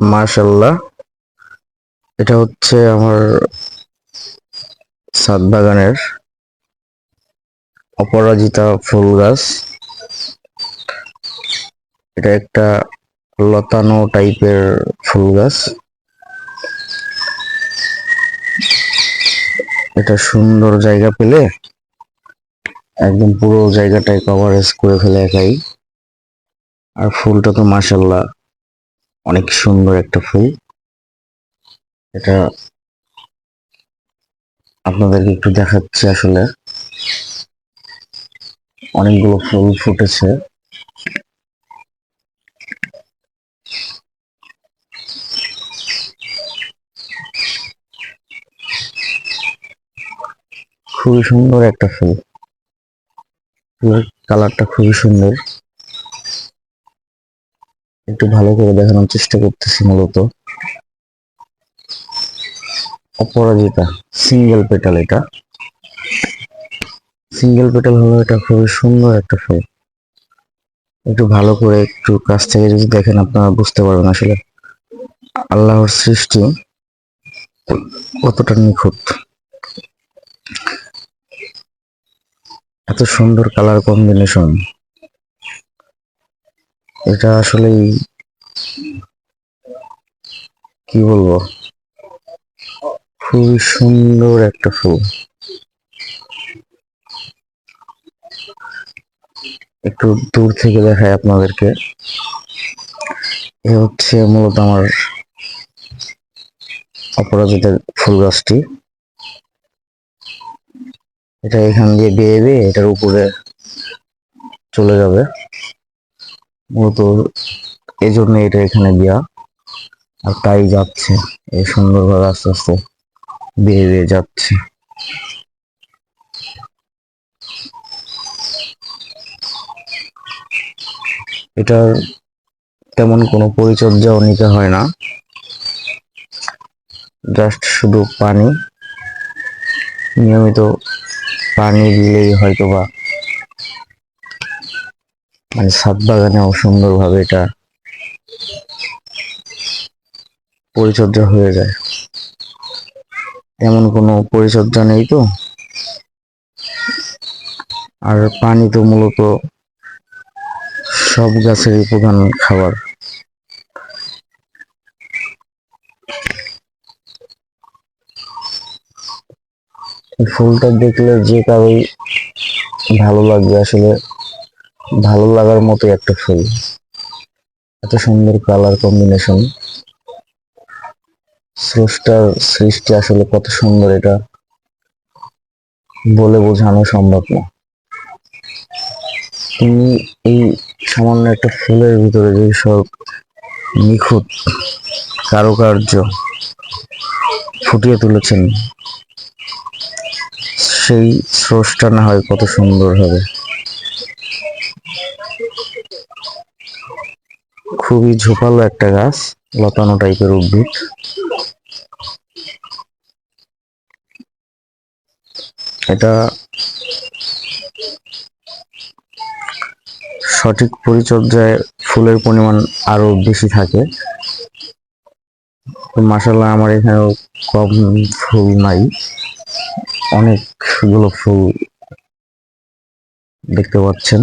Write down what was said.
মার্শাল্লাহ এটা হচ্ছে আমার ছাদ বাগানের অপরাজিতা ফুল গাছ। এটা একটা লতানো টাইপের ফুল গাছ। এটা সুন্দর জায়গা পেলে একদম পুরো জায়গাটাই কভারেজ করে ফেলে একাই। আর ফুলটা তো মাসাল্লাহ অনেক সুন্দর একটা ফুল। এটা আপনাদেরকে একটু দেখাচ্ছি আসলে। অনেকগুলো ফুল ফুটেছে। খুবই সুন্দর একটা ফুল। ফুলের কালারটা খুবই সুন্দর। একটু ভালো করে দেখানোর চেষ্টা করতেছি মূলত। অপরাজিতা সিঙ্গেল পেটাল এটা। সিঙ্গেল পেটাল হলো এটা খুবই সুন্দর একটা ফুল। একটু ভালো করে একটু কাছ থেকে যদি দেখেন আপনারা বুঝতে পারবেন আসলে আল্লাহর সৃষ্টি কতটা নিখুঁত। এত সুন্দর কালার কম্বিনেশন এটা আসলেই কি বলব? খুবই সুন্দর একটা ফুল। একটু দূর থেকে দেখায় আপনাদেরকে। এ হচ্ছে মূলত আমার অপরাজিতা ফুল গাছটি। এটা এখান দিয়ে বেয়ে বেয়ে এটার উপরে চলে যাবে। মূলত এই জন্য এটা এখানে দেওয়া আর তাই যাচ্ছে। এই সুন্দরভাবে আস্তে আস্তে বেয়ে বেয়ে যাচ্ছে। এটার তেমন কোনো পরিচর্যাও নিতে হয় না। জাস্ট শুধু পানি। নিয়মিত পানি দিলেই হয়তো বা মানে ছাদ বাগানেও সুন্দরভাবে এটা পরিচর্যা হয়ে যায়। তেমন কোনো পরিচর্যা নেই তো। আর পানি তো মূলত সব গাছেরই প্রধান খাবার। ফুলটা দেখলে যে কারোই ভালো লাগবে আসলে। ভালো লাগার মতো একটা ফুল। এত সুন্দর কালার কম্বিনেশন স্রষ্টার সৃষ্টি আসলে কত সুন্দর এটা বলে বোঝানো সম্ভব না। তিনি এই সামান্য একটা ফুলের ভিতরে যে সব নিখুঁত কারুকার্য ফুটিয়ে তুলেছেন, সেই স্রষ্টা না হয় কত সুন্দর হবে। খুবই ঝোপালো একটা গাছ, লতানো টাইপের উদ্ভিদ। এটা সঠিক পরিচর্যায় ফুলের পরিমাণ আরও বেশি থাকে। মাসাল্লাহ আমার এখানেও কম ফুল নাই। অনেকগুলো ফুল দেখতে পাচ্ছেন।